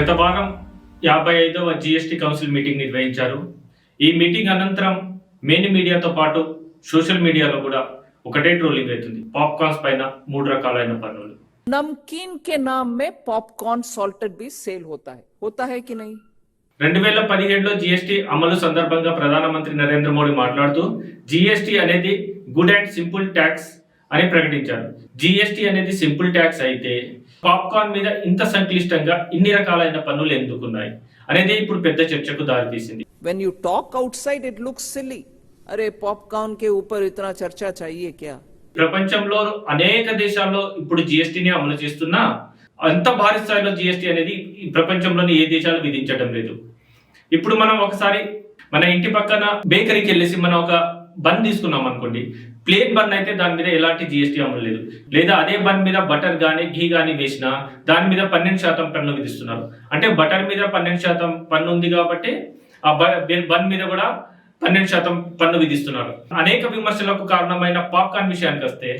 గత వారం యాభై ఐదవ జిఎస్టీ కౌన్సిల్ మీటింగ్ నిర్వహించారు. ఈ మీటింగ్ అనంతరం మెయిన్ మీడియాతో పాటు సోషల్ మీడియాలో కూడా ఒకటే ట్రోలింగ్ అవుతుంది. పాప్కార్న్స్ పైన మూడు రకాలైన పన్నులు. నమ్కీన్ కే నామ్ మే పాప్కార్న్ సాల్టెడ్ బి సేల్ హోతా హై హోతా హై కి నహీ రెండు వేల పదిహేడులో జిఎస్టి అమలు సందర్భంగా ప్రధానమంత్రి నరేంద్ర మోడీ మాట్లాడుతూ జిఎస్టి అనేది గుడ్ అండ్ సింపుల్ ట్యాక్స్ అని ప్రకటించారు. జిఎస్టి అనేది సింపుల్ ట్యాక్స్ అయితే పాప్కార్న్ మీద ఇంత సంక్లిష్టంగా ఇన్ని రకాలైన పన్నులు ఎందుకున్నాయి అనేది ఇప్పుడు పెద్ద చర్చకు దారితీసింది. When you talk outside it looks silly అరే పాప్కార్న్ కే ఊపర్ ఇతనా చర్చా క్యా? ప్రపంచంలో అనేక దేశాల్లో ఇప్పుడు జిఎస్టీని అమలు చేస్తున్నా అంత భారీ స్థాయిలో జిఎస్టీ అనేది ప్రపంచంలోని ఏ దేశాలు విధించడం లేదు. ఇప్పుడు మనం ఒకసారి మన ఇంటి పక్కన బేకరీకి వెళ్ళేసి మనం ఒక బన్ తీసుకున్నాం అనుకోండి ప్లేన్ బన్ అయితే దాని మీద ఎలాంటి జిఎస్టీ అమలు లేదు. లేదా అదే బన్ మీద బటర్ కానీ ఘీ కానీ వేసినా దాని మీద పన్నెండు శాతం పన్ను విధిస్తున్నారు. అంటే బటర్ మీద పన్నెండు శాతం పన్ను ఉంది కాబట్టి ఆ బన్ మీద కూడా పన్నెండు శాతం పన్ను విధిస్తున్నారు. అనేక విమర్శలకు కారణమైన పాప్కార్న్ విషయానికి వస్తే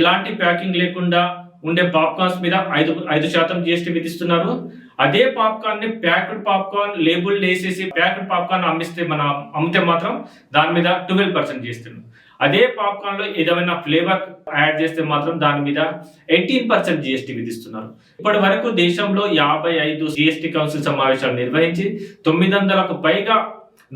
ఎలాంటి ప్యాకింగ్ లేకుండా ఉండే పాప్కార్న్స్ మీద ఐదు ఐదు శాతం జిఎస్టీ విధిస్తున్నారు. అదే పాప్కార్న్ని ప్యాక్డ్ పాప్కార్న్ లేబుల్ వేసేసి ప్యాక్డ్ పాప్కార్న్ అమ్మిస్తే మన అమ్మితే మాత్రం దాని మీద ట్వెల్వ్ పర్సెంట్ చేస్తున్నారు. అదే పాప్కార్న్లో ఏదైనా ఫ్లేవర్ యాడ్ చేస్తే మాత్రం దాని మీద ఎయిటీన్ పర్సెంట్ జిఎస్టీ విధిస్తున్నారు. ఇప్పటి వరకు దేశంలో యాభై ఐదు జిఎస్టీ కౌన్సిల్ సమావేశాలు నిర్వహించి తొమ్మిది వందలకు పైగా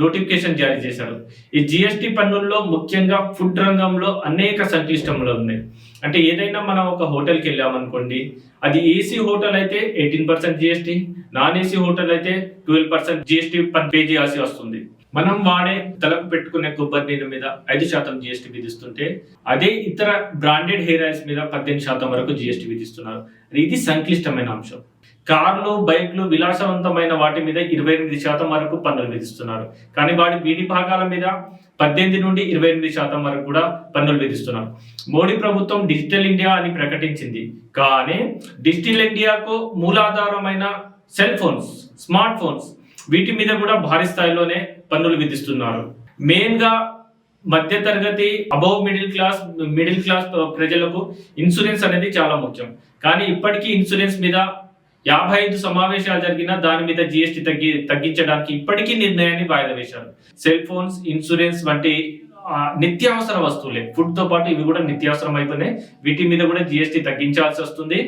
నోటిఫికేషన్ జారీ చేశారు ఈ జిఎస్టి పన్నుల్లో ముఖ్యంగా ఫుడ్ రంగంలో అనేక సంక్లిష్టములు ఉన్నాయి. అంటే ఏదైనా మనం ఒక హోటల్కి వెళ్ళామనుకోండి అది ఏసీ హోటల్ అయితే eighteen percent GST non AC hotel అయితే ట్వెల్వ్ పర్సెంట్ జిఎస్టీ పే చేయాల్సి వస్తుంది. మనం వాడే తలకు పెట్టుకునే కొబ్బరి నీళ్ళ మీద ఐదు శాతం జిఎస్టీ విధిస్తుంటే అదే ఇతర బ్రాండెడ్ హెయిర్ ఆయిల్స్ మీద పద్దెనిమిది శాతం వరకు జిఎస్టీ విధిస్తున్నారు. ఇది సంక్లిష్టమైన అంశం. కార్లు బైక్లు విలాసవంతమైన వాటి మీద ఇరవై ఎనిమిది శాతం వరకు పన్నులు విధిస్తున్నారు. కానీ వాడి వీడి భాగాల మీద పద్దెనిమిది నుండి ఇరవై ఎనిమిది శాతం వరకు కూడా పన్నులు విధిస్తున్నారు. మోడీ ప్రభుత్వం డిజిటల్ ఇండియా అని ప్రకటించింది. కానీ డిజిటల్ ఇండియాకు మూలాధారమైన సెల్ ఫోన్స్ స్మార్ట్ ఫోన్స్ వీటి మీద కూడా భారీ స్థాయిలోనే పన్నులు విధిస్తున్నారు. మెయిన్గా మధ్య తరగతి above middle class middle class ప్రజలకు ఇన్సూరెన్స్ అనేది చాలా ముఖ్యం. కానీ ఇప్పటికీ ఇన్సూరెన్స్ మీద యాభై ఐదు సమావేశాలు జరిగినా దాని మీద జిఎస్టీ తగ్గి తగ్గించడానికి ఇప్పటికీ నిర్ణయాన్ని వాయిదా వేశారు. సెల్ ఫోన్స్ ఇన్సూరెన్స్ వంటి నిత్యావసర వస్తువులే. ఫుడ్తో పాటు ఇవి కూడా నిత్యావసరం అయిపోయినాయి. వీటి మీద కూడా జిఎస్టీ తగ్గించాల్సి వస్తుంది.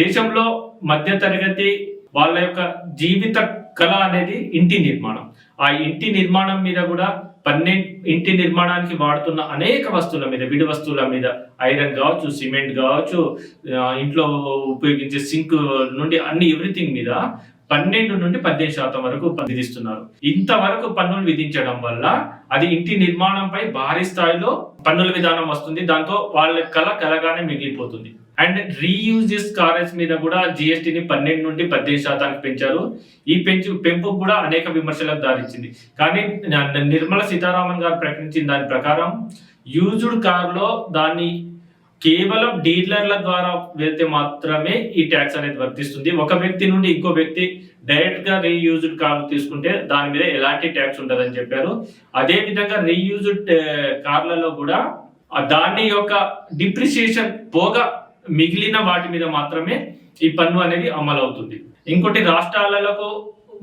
దేశంలో మధ్య తరగతి వాళ్ళ యొక్క జీవిత కళ అనేది ఇంటి నిర్మాణం. ఆ ఇంటి నిర్మాణం మీద కూడా పన్నెండు ఇంటి నిర్మాణానికి వాడుతున్న అనేక వస్తువుల మీద విడి వస్తువుల మీద ఐరన్ కావచ్చు సిమెంట్ కావచ్చు ఇంట్లో ఉపయోగించే సింక్ నుండి అన్ని ఎవ్రీథింగ్ మీద పన్నెండు నుండి పద్దెనిమిది శాతం వరకు విధిస్తున్నారు. ఇంతవరకు పన్నులు విధించడం వల్ల అది ఇంటి నిర్మాణంపై భారీ స్థాయిలో పన్నుల విధానం వస్తుంది. దాంతో వాళ్ళ కళ కలగానే మిగిలిపోతుంది. అండ్ రీయూజెస్ కార్స్ మీద కూడా జిఎస్టీని పన్నెండు నుండి పద్దెనిమిది శాతానికి పెంచారు. ఈ పెంచు పెంపు కూడా అనేక విమర్శలకు దారించింది కానీ నిర్మల సీతారామన్ గారు ప్రకటించిన దాని ప్రకారం యూజ్డ్ కార్లో దాన్ని కేవలం డీలర్ల ద్వారా వెళ్తే మాత్రమే ఈ ట్యాక్స్ అనేది వర్తిస్తుంది. ఒక వ్యక్తి నుండి ఇంకో వ్యక్తి డైరెక్ట్గా రీయూజ్డ్ కార్లు తీసుకుంటే దాని మీద ఎలాంటి ట్యాక్స్ ఉండదని చెప్పారు. అదే విధంగా రీయూజ్డ్ కార్లలో కూడా దాని యొక్క డిప్రిసియేషన్ పోగా మిగిలిన వాటి మీద మాత్రమే ఈ పన్ను అనేది అమలు అవుతుంది ఇంకోటి రాష్ట్రాలకు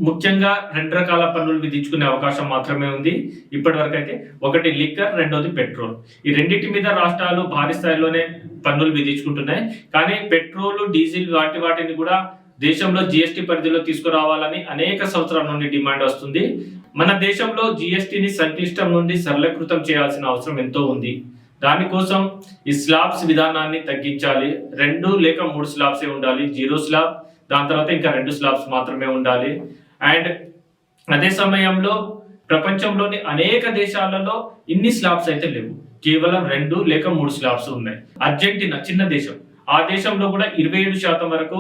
ముఖ్యంగా రెండు రకాల పన్నులు విధించుకునే అవకాశం మాత్రమే ఉంది. ఇప్పటి వరకు అయితే ఒకటి లిక్కర్ రెండోది పెట్రోల్. ఈ రెండింటి మీద రాష్ట్రాలు భారీ స్థాయిలోనే పన్నులు విధించుకుంటున్నాయి. కానీ పెట్రోల్ డీజిల్ వాటి వాటిని కూడా దేశంలో జిఎస్టీ పరిధిలో తీసుకురావాలని అనేక సంవత్సరాల నుండి డిమాండ్ వస్తుంది. మన దేశంలో జిఎస్టీని సంక్లిష్టం నుండి సరళీకృతం చేయాల్సిన అవసరం ఎంతో ఉంది. దానికోసం ఈ స్లాబ్స్ విధానాన్ని తగ్గించాలి. రెండు లేక మూడు స్లాబ్సే ఉండాలి. జీరో స్లాబ్ దాని తర్వాత ఇంకా రెండు స్లాబ్స్ మాత్రమే ఉండాలి. అండ్ అదే సమయంలో ప్రపంచంలోని అనేక దేశాలలో ఇన్ని స్లాబ్స్ అయితే లేవు. కేవలం రెండు లేక మూడు స్లాబ్స్ ఉన్నాయి. అర్జెంటీనా చిన్న దేశం. ఆ దేశంలో కూడా ఇరవై ఏడు శాతం వరకు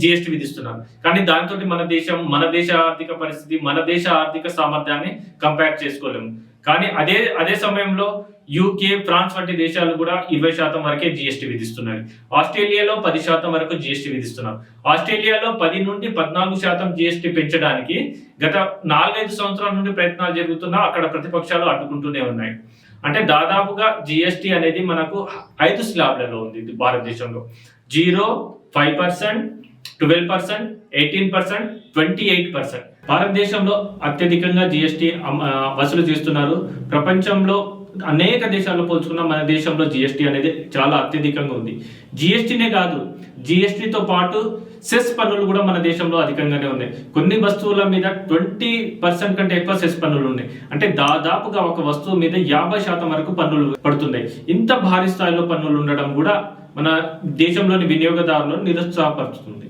జిఎస్టీ విధిస్తున్నారు కానీ దాంతో మన దేశం మన దేశ ఆర్థిక పరిస్థితి మన దేశ ఆర్థిక సామర్థ్యాన్ని కంపేర్ చేసుకోలేము. కానీ అదే అదే సమయంలో యూకే ఫ్రాన్స్ వంటి దేశాలు కూడా ఇరవై శాతం వరకే జిఎస్టీ విధిస్తున్నాయి. ఆస్ట్రేలియాలో పది శాతం వరకు జిఎస్టీ విధిస్తున్నారు. ఆస్ట్రేలియాలో పది నుండి పద్నాలుగు శాతం జిఎస్టీ పెంచడానికి గత నాలుగైదు సంవత్సరాల నుండి ప్రయత్నాలు జరుగుతున్నా అక్కడ ప్రతిపక్షాలు అడ్డుకుంటూనే ఉన్నాయి. అంటే దాదాపుగా జిఎస్టీ అనేది మనకు ఐదు స్లాబ్లలో ఉంది భారతదేశంలో. Zero five percent twelve percent eighteen percent twenty eight percent. భారతదేశంలో అత్యధికంగా జిఎస్టీ వసూలు చేస్తున్నారు. ప్రపంచంలో అనేక దేశాల్లో పోల్చుకున్న మన దేశంలో జిఎస్టీ అనేది చాలా అత్యధికంగా ఉంది. జిఎస్టీనే కాదు జిఎస్టీతో పాటు సెస్ పన్నులు కూడా మన దేశంలో అధికంగానే ఉన్నాయి. కొన్ని వస్తువుల మీద ట్వంటీ పర్సెంట్ కంటే ఎక్కువ సెస్ పన్నులు ఉన్నాయి. అంటే దాదాపుగా ఒక వస్తువు మీద యాభై శాతం వరకు పన్నులు పడుతున్నాయి. ఇంత భారీ స్థాయిలో పన్నులు ఉండడం కూడా మన దేశంలోని వినియోగదారులను నిరుత్సాహపరుస్తుంది.